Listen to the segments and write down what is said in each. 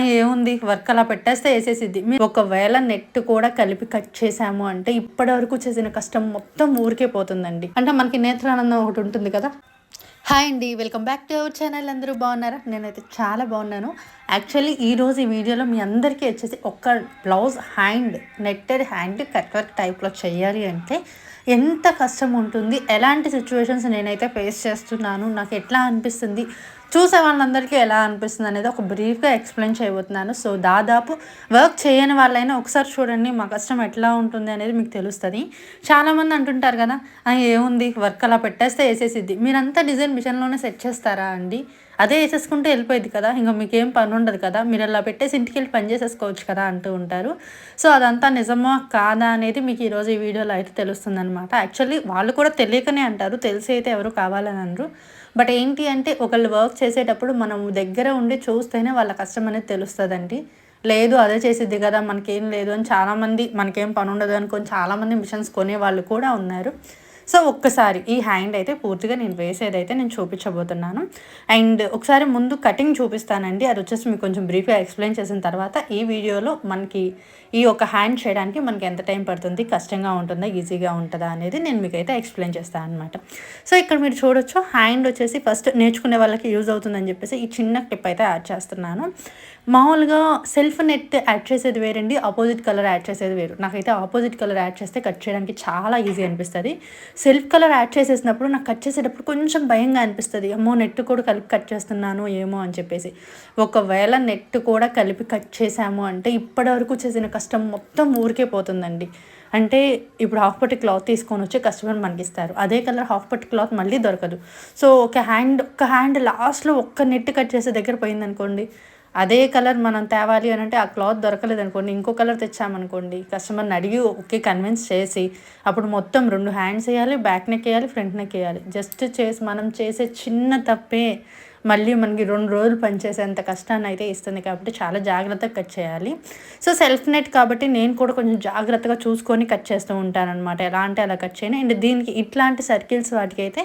ఏముంది? వర్క్ అలా పెట్టేస్తే వేసేసిద్ది. మీరు ఒకవేళ నెట్ కూడా కలిపి కట్ చేసాము అంటే ఇప్పటి వరకు చేసిన కష్టం మొత్తం ఊరికే పోతుందండి. అంటే మనకి నేత్రానందం ఒకటి ఉంటుంది కదా? హాయ్ అండి. Welcome back to our channel. అందరూ బాగున్నారా? నేనైతే చాలా బాగున్నాను. యాక్చువల్లీ ఈరోజు ఈ వీడియోలో మీ అందరికీ వచ్చేసి ఒక్క blouse hand netted hand cut work టైప్లో చేయాలి అంటే ఎంత కష్టం ఉంటుంది? ఎలాంటి సిచ్యువేషన్స్ నేనైతే ఫేస్ చేస్తున్నాను? నాకు ఎట్లా అనిపిస్తుంది? చూసే వాళ్ళందరికీ ఎలా అనిపిస్తుంది అనేది ఒక బ్రీఫ్గా ఎక్స్ప్లెయిన్ చేయబోతున్నాను. సో దాదాపు వర్క్ చేయని వాళ్ళైనా ఒకసారి చూడండి మా కష్టం ఎట్లా ఉంటుంది అనేది మీకు తెలుస్తుంది. చాలామంది అంటుంటారు కదా ఏముంది? వర్క్ అలా పెట్టేస్తే వేసేసిద్ది. మీరంతా డిజైన్ మిషన్లోనే సెట్ చేస్తారా అండి? అదే వేసేసుకుంటే వెళ్ళిపోయింది కదా ఇంకా మీకేం పని ఉండదు కదా మీరు అలా పెట్టేసి ఇంటికి వెళ్ళి పని చేసేసుకోవచ్చు కదా అంటూ ఉంటారు. సో అదంతా నిజమా కాదా అనేది మీకు ఈరోజు ఈ వీడియోలో అయితే తెలుస్తుంది అనమాట యాక్చువల్లీ వాళ్ళు కూడా తెలియకనే అంటారు తెలిసి అయితే ఎవరు కావాలని అనరు. బట్ ఏంటి అంటే ఒకళ్ళు వర్క్ చేసేటప్పుడు మనం దగ్గర ఉండి చూస్తేనే వాళ్ళ కష్టం అనేది తెలుస్తుందండి. లేదు అదే చేసిద్ది కదా మనకేం లేదు అని చాలామంది మనకేం పని ఉండదు అనుకొని చాలామంది మిషన్స్ కొనే వాళ్ళు కూడా ఉన్నారు. సో ఒక్కసారి ఈ హ్యాండ్ అయితే పూర్తిగా నేను వేసేదైతే నేను చూపించబోతున్నాను. అండ్ ఒకసారి ముందు కటింగ్ చూపిస్తానండి. అది వచ్చేసి మీకు కొంచెం బ్రీఫ్గా ఎక్స్ప్లెయిన్ చేసిన తర్వాత ఈ వీడియోలో మనకి ఈ ఒక హ్యాండ్ చేయడానికి మనకి ఎంత టైం పడుతుంది? కష్టంగా ఉంటుందా? ఈజీగా ఉంటుందా? అనేది నేను మీకు అయితే ఎక్స్ప్లెయిన్ చేస్తాను అనమాట సో ఇక్కడ మీరు చూడొచ్చు హ్యాండ్ వచ్చేసి ఫస్ట్ నేర్చుకునే వాళ్ళకి యూజ్ అవుతుందని చెప్పేసి ఈ చిన్న క్లిప్ అయితే యాడ్ చేస్తున్నాను. మామూలుగా సెల్ఫ్ నెట్ యాడ్ చేసేది వేరండి ఆపోజిట్ కలర్ యాడ్ చేసేది వేరు. నాకైతే ఆపోజిట్ కలర్ యాడ్ చేస్తే కట్ చేయడానికి చాలా ఈజీ అనిపిస్తుంది. సెల్ఫ్ కలర్ యాడ్ చేసేసినప్పుడు నాకు కట్ చేసేటప్పుడు కొంచెం భయంగా అనిపిస్తుంది. అమ్మో నెట్ కూడా కలిపి కట్ చేస్తున్నాను ఏమో అని చెప్పేసి. ఒకవేళ నెట్ కూడా కలిపి కట్ చేసాము అంటే ఇప్పటివరకు చేసిన కష్టం మొత్తం ఊరికే పోతుందండి. అంటే ఇప్పుడు హాఫ్ పట్టి క్లాత్ తీసుకొని వచ్చి కస్టమర్ మనకి ఇస్తారు అదే కలర్ హాఫ్ పట్టి క్లాత్ మళ్ళీ దొరకదు. సో ఒక హ్యాండ్ ఒక హ్యాండ్ లాస్ట్లో ఒక్క నెట్ కట్ చేసే దగ్గర పోయిందనుకోండి అదే కలర్ మనం తేవాలి అని అంటే ఆ క్లాత్ దొరకలేదు అనుకోండి ఇంకో కలర్ తెచ్చామనుకోండి కస్టమర్ని అడిగి ఓకే కన్విన్స్ చేసి అప్పుడు మొత్తం రెండు హ్యాండ్స్ వేయాలి బ్యాక్ నెక్ వేయాలి ఫ్రంట్ నెక్ వేయాలి. జస్ట్ చేసి మనం చేసే చిన్న తప్పే. మళ్ళీ మనకి రెండు రోజులు పనిచేసేంత కష్టాన్ని అయితే ఇస్తుంది కాబట్టి చాలా జాగ్రత్తగా కట్ చేయాలి. సో సెల్ఫ్ నెట్ కాబట్టి నేను కూడా కొంచెం జాగ్రత్తగా చూసుకొని కట్ చేస్తూ ఉంటాను అనమాట ఎలా అంటే అలా కట్ చేయను. అండ్ దీనికి ఇట్లాంటి సర్కిల్స్ వాటికి అయితే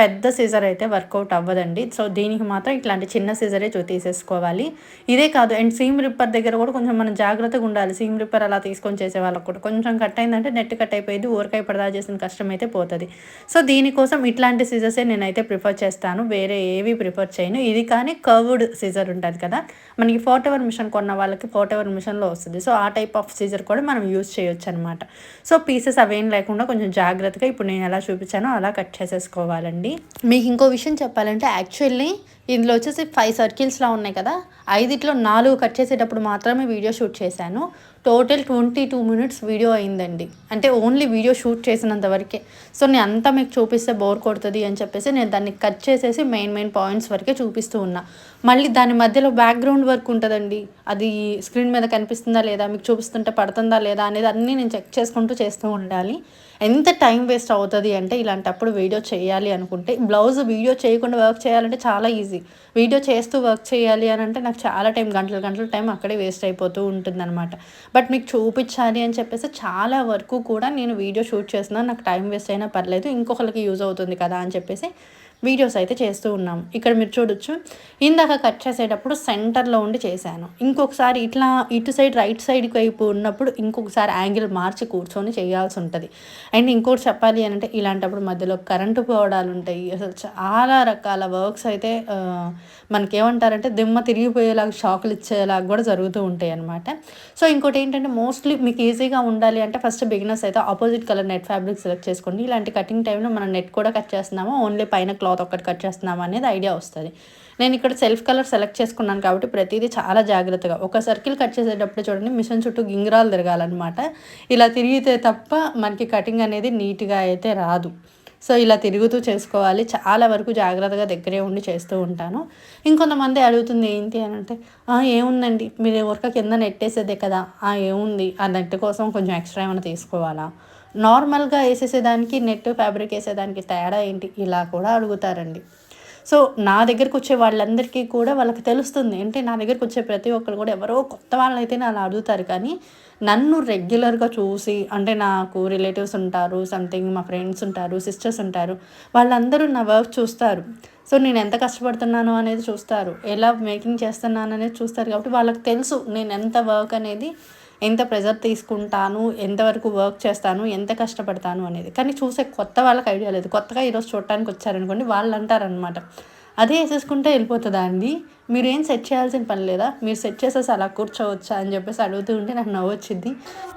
పెద్ద సీజర్ అయితే వర్కౌట్ అవ్వదండి. సో దీనికి మాత్రం ఇట్లాంటి చిన్న సీజరే చూ తీసేసుకోవాలి. ఇదే కాదు అండ్ సీమ్ రిప్పర్ దగ్గర కూడా కొంచెం మనం జాగ్రత్తగా ఉండాలి. సీమ్ రిప్పర్ అలా తీసుకొని చేసే వాళ్ళకి కూడా. కొంచెం కట్ అయిందంటే నెట్ కట్ అయిపోయింది ఊరకాయ పడదా చేసిన కష్టం అయితే పోతుంది. సో దీనికోసం ఇట్లాంటి సీజర్సే నేనైతే ప్రిఫర్ చేస్తాను. వేరే ఏవి ప్రిఫర్ చేయను ఇది కానీ కర్వ్డ్ సీజర్ ఉంటుంది కదా. మనకి ఫోర్ట్ ఎవర్ మిషన్ కొన్న వాళ్ళకి ఫోర్ట్ ఎవర్ మిషన్లో వస్తుంది. సో ఆ టైప్ ఆఫ్ సీజర్ కూడా మనం యూజ్ చేయొచ్చు అనమాట సో పీసెస్ అవేం లేకుండా కొంచెం జాగ్రత్తగా ఇప్పుడు నేను ఎలా చూపించానో అలా కట్ చేసేసుకోవాలండి. మీకు ఇంకో విషయం చెప్పాలంటే యాక్చువల్లీ ఇందులో వచ్చేసి ఫైవ్ సర్కిల్స్లా ఉన్నాయి కదా. ఐదిట్లో నాలుగు కట్ చేసేటప్పుడు మాత్రమే వీడియో షూట్ చేశాను. Total twenty two minutes video అయిందండి. అంటే ఓన్లీ వీడియో షూట్ చేసినంత వరకే. సో నేను అంతా మీకు చూపిస్తే బోర్ కొడుతుంది అని చెప్పేసి నేను దాన్ని కట్ చేసేసి మెయిన్ మెయిన్ పాయింట్స్ వరకు చూపిస్తూ ఉన్నా. మళ్ళీ దాని మధ్యలో బ్యాక్గ్రౌండ్ వర్క్ ఉంటుందండి. అది స్క్రీన్ మీద కనిపిస్తుందా లేదా మీకు చూపిస్తుంటే పడుతుందా లేదా అనేది అన్నీ నేను చెక్ చేసుకుంటూ చేస్తూ ఉండాలి. ఎంత టైం వేస్ట్ అవుతుంది అంటే ఇలాంటప్పుడు వీడియో చేయాలి అనుకుంటే బ్లౌజ్ వీడియో చేయకుండా వర్క్ చేయాలంటే చాలా ఈజీ వీడియో చేస్తూ వర్క్ చేయాలి అని అంటే నాకు చాలా టైం గంటల గంటల టైం అక్కడే వేస్ట్ అయిపోతూ ఉంటుందన్నమాట. బట్ మీకు చూపించాలి అని చెప్పేసి చాలా వరకు కూడా నేను వీడియో షూట్ చేసినా నాకు టైం వేస్ట్ అయినా పర్లేదు ఇంకొకరికి యూజ్ అవుతుంది కదా అని చెప్పేసి వీడియోస్ అయితే చేస్తూ ఉన్నాం. ఇక్కడ మీరు చూడొచ్చు. ఇందాక కట్ చేసేటప్పుడు సెంటర్లో ఉండి చేశాను. ఇంకొకసారి ఇట్లా ఇటు సైడ్ రైట్ సైడ్కి వైపు ఉన్నప్పుడు ఇంకొకసారి యాంగిల్ మార్చి కూర్చొని చేయాల్సి ఉంటుంది. అండ్ ఇంకోటి చెప్పాలి అని అంటే ఇలాంటప్పుడు మధ్యలో కరెంటు పోవడాలు ఉంటాయి. అసలు చాలా రకాల వర్క్స్ అయితే మనకేమంటారంటే దిమ్మ తిరిగిపోయేలాగా షాకులు ఇచ్చేలాగా కూడా జరుగుతూ ఉంటాయి అనమాట సో ఇంకోటి ఏంటంటే మోస్ట్లీ మీకు ఈజీగా ఉండాలి అంటే ఫస్ట్ బిగినర్స్ అయితే opposite colour net fabric select చేసుకోండి. ఇలాంటి కటింగ్ టైంలో మనం నెట్ కూడా కట్ చేస్తున్నామా? ఓన్లీ పైన క్లాత్ ఒక్కటి కట్ చేస్తున్నామా అనేది ఐడియా వస్తుంది. నేను ఇక్కడ సెల్ఫ్ కలర్ సెలెక్ట్ చేసుకున్నాను కాబట్టి ప్రతిదీ చాలా జాగ్రత్తగా. ఒక సర్కిల్ కట్ చేసేటప్పుడు చూడండి మిషన్ చుట్టూ గింగిరాలు తిరగాలన్నమాట. ఇలా తిరిగితే తప్ప మనకి కటింగ్ అనేది నీట్గా అయితే రాదు. సో ఇలా తిరుగుతూ చేసుకోవాలి. చాలా వరకు జాగ్రత్తగా దగ్గరే ఉండి చేస్తూ ఉంటాను. ఇంకొంతమంది అడుగుతుంది ఏంటి అని అంటే ఏముందండి? మీరు వర్క కింద నెట్టేసేదే కదా? ఆ ఏముంది? ఆ నెట్ కోసం కొంచెం ఎక్స్ట్రా ఏమైనా తీసుకోవాలా? నార్మల్గా వేసేసేదానికి నెట్ ఫ్యాబ్రిక్ వేసేదానికి తేడా ఏంటి? ఇలా కూడా అడుగుతారండి. సో నా దగ్గరకు వచ్చే వాళ్ళందరికీ కూడా వాళ్ళకి తెలుస్తుంది. అంటే నా దగ్గరకు వచ్చే ప్రతి ఒక్కరు కూడా ఎవరో కొత్త వాళ్ళైతే అలా అడుగుతారు. కానీ నన్ను రెగ్యులర్గా చూసి అంటే నాకు రిలేటివ్స్ ఉంటారు సంథింగ్ మా ఫ్రెండ్స్ ఉంటారు సిస్టర్స్ ఉంటారు వాళ్ళందరూ నా వర్క్ చూస్తారు. సో నేను ఎంత కష్టపడుతున్నాను అనేది చూస్తారు. ఎలా మేకింగ్ చేస్తున్నాను అనేది చూస్తారు. కాబట్టి వాళ్ళకి తెలుసు నేను ఎంత వర్క్ అనేది ఎంత ప్రెజర్ తీసుకుంటాను ఎంతవరకు వర్క్ చేస్తాను ఎంత కష్టపడతాను అనేది. కానీ చూసే కొత్త వాళ్ళకి ఐడియా లేదు. కొత్తగా ఈరోజు చూడటానికి వచ్చారనుకోండి వాళ్ళు అంటారనమాట అదే వేసేసుకుంటే వెళ్ళిపోతుందా అండి? మీరేం సెట్ చేయాల్సిన పని లేదా? మీరు సెట్ చేసేసి అలా కూర్చోవచ్చా అని చెప్పేసి అడుగుతూ ఉంటే నాకు నవ్వు వచ్చింది.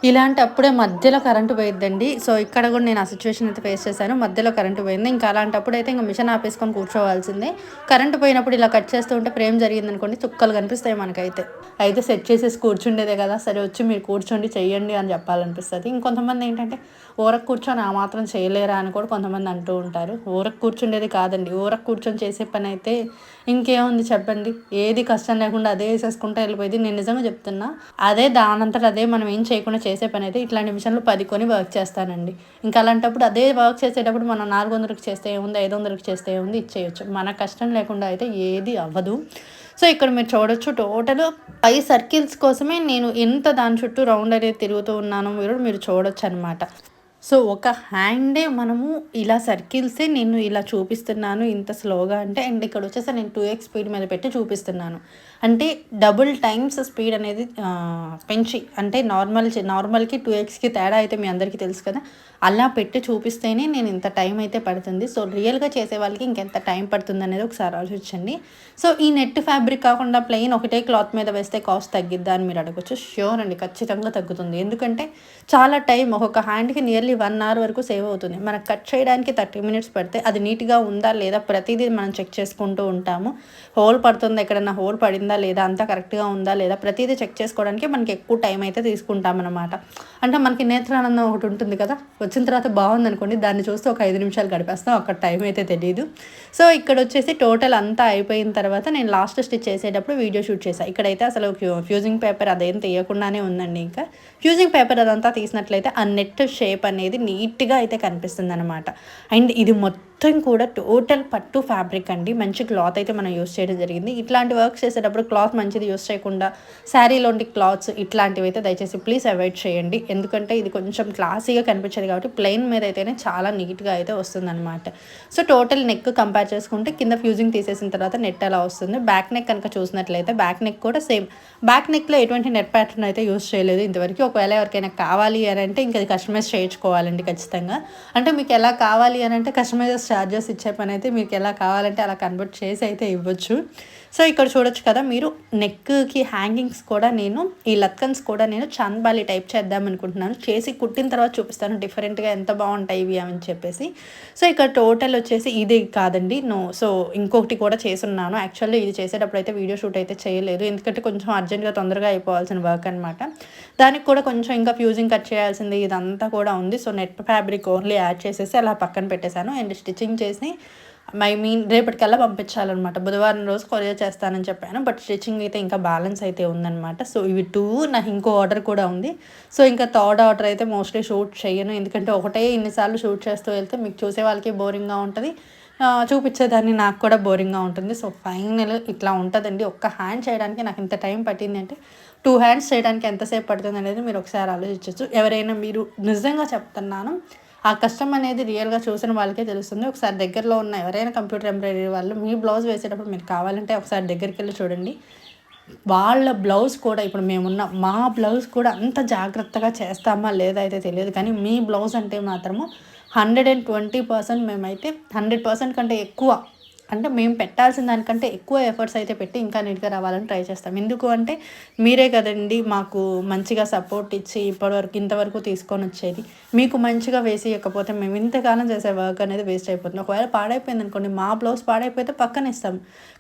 ఇలాంటి అప్పుడే మధ్యలో కరెంటు పోయిద్దండి. సో ఇక్కడ కూడా నేను ఆ సిచ్యువేషన్ అయితే ఫేస్ చేశాను. మధ్యలో కరెంటు పోయింది. ఇంకా అలాంటప్పుడు అయితే ఇంకా మిషన్ ఆపేసుకొని కూర్చోవాల్సిందే. కరెంటు పోయినప్పుడు ఇలా కట్ చేస్తూ ఉంటే ప్రేమ్ జరిగింది అనుకోండి చుక్కలు కనిపిస్తాయి మనకైతే. అయితే సెట్ చేసేసి కూర్చుండేదే కదా. సరే వచ్చి మీరు కూర్చోండి చెయ్యండి అని చెప్పాలనిపిస్తుంది. ఇంకొంతమంది ఏంటంటే ఊరకు కూర్చొని ఆ మాత్రం చేయలేరా? అని కూడా కొంతమంది అంటూ ఉంటారు. ఊరకు కూర్చుండేది కాదండి. ఊరకు కూర్చొని చేసే పని అయితే ఇంకేముంది చెప్పండి? ఏది కష్టం లేకుండా అదే వేసేసుకుంటూ వెళ్ళిపోయింది. నేను నిజంగా చెప్తున్నా అదే దానంతట అదే మనం ఏం చేయకుండా చేసే పని అయితే ఇట్లాంటి మిషన్లు పదికొని వర్క్ చేస్తానండి. ఇంకా అలాంటప్పుడు అదే వర్క్ చేసేటప్పుడు మనం నాలుగు వందలకు చేస్తే ఏముంది ఐదు వందలకు చేస్తే ఏముంది ఇచ్చేయచ్చు. మన కష్టం లేకుండా అయితే ఏది అవ్వదు. సో ఇక్కడ మీరు చూడొచ్చు టోటల్ పై సర్కిల్స్ కోసమే నేను ఎంత దాని చుట్టూ రౌండ్ అనేది తిరుగుతూ ఉన్నానో మీరు మీరు చూడొచ్చు అనమాట సో ఒక హ్యాండే మనము ఇలా సర్కిల్సే నేను ఇలా చూపిస్తున్నాను ఇంత స్లోగా అంటే అండ్ ఇక్కడ వచ్చేసి నేను టూ ఎక్స్ స్పీడ్ మీద పెట్టి చూపిస్తున్నాను. అంటే డబుల్ టైమ్స్ స్పీడ్ అనేది పెంచి అంటే నార్మల్ నార్మల్కి టూ ఎక్స్కి తేడా అయితే మీ అందరికీ తెలుసు కదా. అలా పెట్టి చూపిస్తేనే నేను ఇంత టైం అయితే పడుతుంది. సో రియల్గా చేసే వాళ్ళకి ఇంకెంత టైం పడుతుంది అనేది ఒకసారి ఆలోచించండి. సో ఈ నెట్ ఫ్యాబ్రిక్ కాకుండా ప్లెయిన్ ఒకటే క్లాత్ మీద వేస్తే కాస్ట్ తగ్గిద్దా అని మీరు అడగచ్చు. ష్యూర్ అండి ఖచ్చితంగా తగ్గుతుంది. ఎందుకంటే చాలా టైం ఒక్కొక్క హ్యాండ్కి నియర్లీ వన్ అవర్ వరకు సేవ్ అవుతుంది. మనకు కట్ చేయడానికి థర్టీ మినిట్స్ పడితే అది నీట్గా ఉందా లేదా ప్రతిదీ మనం చెక్ చేసుకుంటూ ఉంటాము. హోల్ పడుతుందా ఎక్కడన్నా హోల్ పడిందా లేదా అంతా కరెక్ట్గా ఉందా లేదా ప్రతిదీ చెక్ చేసుకోవడానికి మనకి ఎక్కువ టైం అయితే తీసుకుంటాం అనమాట అంటే మనకి నేత్రానందం ఒకటి ఉంటుంది కదా వచ్చిన తర్వాత బాగుంది అనుకోండి దాన్ని చూస్తే ఒక ఐదు నిమిషాలు గడిపేస్తాం అక్కడ టైం అయితే తెలియదు సో ఇక్కడ వచ్చేసి టోటల్ అంతా అయిపోయిన తర్వాత నేను లాస్ట్ స్టిచ్ చేసేటప్పుడు వీడియో షూట్ చేశాను ఇక్కడైతే అసలు ఫ్యూజింగ్ పేపర్ అదేం తీయకుండానే ఉందండి ఇంకా. ఫ్యూజింగ్ పేపర్ అదంతా తీసినట్లయితే ఆ నెట్ షేప్ అనేది నీట్గా అయితే కనిపిస్తుంది అనమాట అండ్ ఇది మొత్తం మొత్తం కూడా టోటల్ పట్టు ఫ్యాబ్రిక్ అండి. మంచి క్లాత్ అయితే మనం యూస్ చేయడం జరిగింది. ఇట్లాంటి వర్క్ చేసేటప్పుడు క్లాత్ మంచిది యూస్ చేయకుండా శారీలోని క్లాత్స్ ఇట్లాంటివి అయితే దయచేసి ప్లీజ్ అవాయిడ్ చేయండి. ఎందుకంటే ఇది కొంచెం క్లాసీగా కనిపించదు కాబట్టి ప్లెయిన్ మీద అయితేనే చాలా నీట్గా అయితే వస్తుందన్నమాట. సో టోటల్ నెక్ కంపేర్ చేసుకుంటే కింద ఫ్యూజింగ్ తీసేసిన తర్వాత నెట్ ఎలా వస్తుంది. బ్యాక్ నెక్ కనుక చూసినట్లయితే బ్యాక్ నెక్ కూడా సేమ్. బ్యాక్ నెక్లో ఎటువంటి నెట్ ప్యాటర్న్ అయితే యూస్ చేయలేదు ఇంతవరకు. ఒకవేళ ఎవరికైనా కావాలి అని అంటే ఇంకా కస్టమైజ్ చేయించుకోవాలండి ఖచ్చితంగా. అంటే మీకు ఎలా కావాలి అని అంటే కస్టమైజర్స్ ఛార్జెస్ ఇచ్చే పని అయితే మీకు ఎలా కావాలంటే అలా కన్వర్ట్ చేసి అయితే ఇవ్వచ్చు. సో ఇక్కడ చూడొచ్చు కదా మీరు నెక్కి హ్యాంగింగ్స్ కూడా నేను ఈ లత్కన్స్ కూడా నేను చాంద్బాలి టైప్ చేద్దాం అనుకుంటున్నాను. చేసి కుట్టిన తర్వాత చూపిస్తాను డిఫరెంట్గా ఎంత బాగుంటాయి ఇవి అని చెప్పేసి. సో ఇక్కడ టోటల్ వచ్చేసి ఇది కాదండి. నో సో ఇంకొకటి కూడా చేసున్నాను యాక్చువల్లీ ఇది చేసేటప్పుడు అయితే వీడియో షూట్ అయితే చేయలేదు. ఎందుకంటే కొంచెం అర్జెంట్గా తొందరగా అయిపోవాల్సిన వర్క్ అనమాట దానికి కూడా కొంచెం ఇంకా ఫ్యూజింగ్ కట్ చేయాల్సింది ఇదంతా కూడా ఉంది. So net fabric only add చేసేసి అలా పక్కన పెట్టేశాను. అండ్ స్టిచ్చింగ్ చేసి ఐ మీన్ రేపటికల్లా పంపించాలన్నమాట. బుధవారం రోజు కొరియర్ చేస్తానని చెప్పాను. బట్ స్టిచ్చింగ్ అయితే ఇంకా బ్యాలెన్స్ అయితే ఉందన్నమాట. సో ఇవి టూ నాకు ఇంకో ఆర్డర్ కూడా ఉంది. సో ఇంకా థర్డ్ ఆర్డర్ అయితే మోస్ట్లీ షూట్ చేయను. ఎందుకంటే ఒకటే ఇన్నిసార్లు షూట్ చేస్తూ వెళ్తే మీకు చూసే వాళ్ళకి బోరింగ్గా ఉంటుంది. చూపించేదాన్ని నాకు కూడా బోరింగ్గా ఉంటుంది. సో ఫైనల్ ఇట్లా ఉంటుందండి. ఒక్క హ్యాండ్ చేయడానికి నాకు ఇంత టైం పట్టింది అంటే టూ హ్యాండ్స్ చేయడానికి ఎంతసేపు పడుతుంది అనేది మీరు ఒకసారి ఆలోచించవచ్చు ఎవరైనా మీరు నిజంగా చెప్తున్నాను ఆ కష్టం అనేది రియల్గా చూసిన వాళ్ళకే తెలుస్తుంది. ఒకసారి దగ్గరలో ఉన్న ఎవరైనా కంప్యూటర్ ఎంబ్రాయిడరీ వాళ్ళు మీ బ్లౌజ్ వేసేటప్పుడు మీరు కావాలంటే ఒకసారి దగ్గరికి వెళ్ళి చూడండి. వాళ్ళ బ్లౌజ్ కూడా ఇప్పుడు మేమున్న మా బ్లౌజ్ కూడా అంత జాగ్రత్తగా చేస్తామా లేదా అయితే తెలియదు. కానీ మీ బ్లౌజ్ అంటే మాత్రము హండ్రెడ్ అండ్ ట్వంటీ పర్సెంట్ మేమైతే హండ్రెడ్ పర్సెంట్ కంటే ఎక్కువ అంటే మేము పెట్టాల్సిన దానికంటే ఎక్కువ ఎఫర్ట్స్ అయితే పెట్టి ఇంకా నీట్గా రావాలని ట్రై చేస్తాం. ఎందుకు అంటే మీరే కదండి మాకు మంచిగా సపోర్ట్ ఇచ్చి ఇప్పటివరకు ఇంతవరకు తీసుకొని వచ్చేది. మీకు మంచిగా వేసి ఇవ్వకపోతే మేము ఇంతకాలం చేసే వర్క్ అనేది వేస్ట్ అయిపోతుంది. ఒకవేళ పాడైపోయింది అనుకోండి మా బ్లౌజ్ పాడైపోతే పక్కన ఇస్తాం.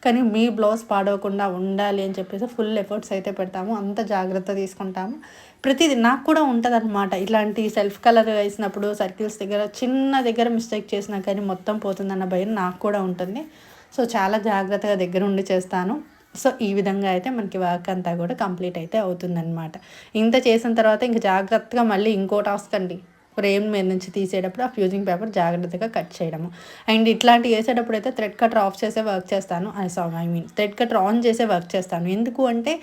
కానీ మీ బ్లౌజ్ పాడవకుండా ఉండాలి అని చెప్పేసి ఫుల్ ఎఫర్ట్స్ అయితే పెడతాము. అంత జాగ్రత్త తీసుకుంటాము. ప్రతిదీ నాకు కూడా ఉంటుంది అనమాట ఇట్లాంటి సెల్ఫ్ కలర్ వేసినప్పుడు సర్కిల్స్ దగ్గర చిన్న దగ్గర మిస్టేక్ చేసినా కానీ మొత్తం పోతుందన్న భయం నాకు కూడా ఉంటుంది. సో చాలా జాగ్రత్తగా దగ్గర ఉండి చేస్తాను. సో ఈ విధంగా అయితే మనకి వర్క్ అంతా కూడా కంప్లీట్ అయితే అవుతుందన్నమాట. ఇంత చేసిన తర్వాత ఇంక జాగ్రత్తగా మళ్ళీ ఇంకో టాస్క్ అండి. ఫ్రేమ్ మీద నుంచి తీసేటప్పుడు ఆ ఫ్యూజింగ్ పేపర్ జాగ్రత్తగా కట్ చేయడము. అండ్ ఇట్లాంటివి వేసేటప్పుడు అయితే థ్రెడ్ కటర్ ఆఫ్ చేసే వర్క్ చేస్తాను. Sorry I mean thread cutter on చేసే వర్క్ చేస్తాను. ఎందుకు అంటే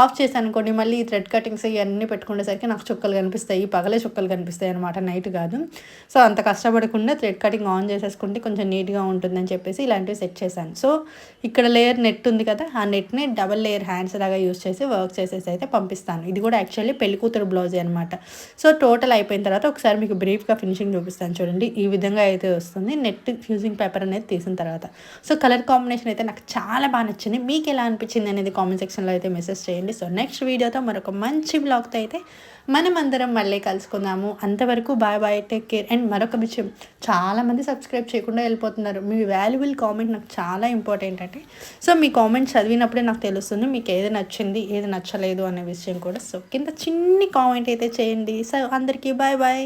ఆఫ్ చేశాను అనుకోండి మళ్ళీ ఈ థ్రెడ్ కటింగ్స్ ఇవన్నీ పెట్టుకునేసరికి నాకు చుక్కలు కనిపిస్తాయి. పగలే చుక్కలు కనిపిస్తాయి అనమాట నైట్ కాదు. సో అంత కష్టపడకుండా థ్రెడ్ కటింగ్ ఆన్ చేసేసుకుంటే కొంచెం నీట్గా ఉంటుందని చెప్పేసి ఇలాంటివి సెట్ చేశాను. సో ఇక్కడ లేయర్ నెట్ ఉంది కదా ఆ నెట్ని డబల్ లేయర్ హ్యాండ్స్ లాగా యూస్ చేసి వర్క్ చేసేసి అయితే పంపిస్తాను. ఇది కూడా యాక్చువల్లీ పెళ్ళి కూతురు బ్లౌజే అనమాట సో టోటల్ అయిపోయిన తర్వాత ఒకసారి మీకు బ్రీఫ్గా ఫినిషింగ్ చూపిస్తాను చూడండి. ఈ విధంగా అయితే వస్తుంది. నెట్ ఫ్యూజింగ్ పేపర్ అనేది తీసిన తర్వాత. సో కలర్ కాంబినేషన్ అయితే నాకు చాలా బాగా నచ్చింది. మీకు ఎలా అనిపించింది అనేది కామెంట్ సెక్షన్లో అయితే మెసేజ్ చేయండి. సో నెక్స్ట్ వీడియోతో మరొక మంచి బ్లాగ్తో అయితే మనం అందరం మళ్ళీ కలుసుకుందాము. అంతవరకు bye bye take care. And మరొక విషయం చాలామంది సబ్స్క్రైబ్ చేయకుండా వెళ్ళిపోతున్నారు. మీ వాల్యుబుల్ కామెంట్ నాకు చాలా ఇంపార్టెంట్ అంటే సో మీ కామెంట్ చదివినప్పుడే నాకు తెలుస్తుంది మీకు ఏది నచ్చింది ఏది నచ్చలేదు అనే విషయం కూడా. సో కింద చిన్ని కామెంట్ అయితే చేయండి. సో అందరికీ బాయ్ బాయ్.